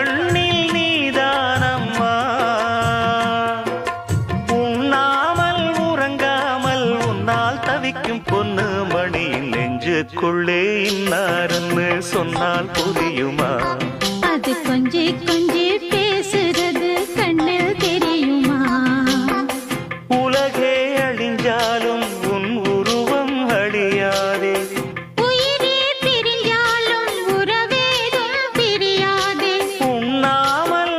கண்ணில் நீதானம்மா. உண்ணாமல் உறங்காமல் உன்னால் தவிக்கும் பொண்ணு மணியின் நெஞ்சுக்குள்ளே இன்னாருன்னு சொன்னால் புரியுமா? அது கொஞ்சம்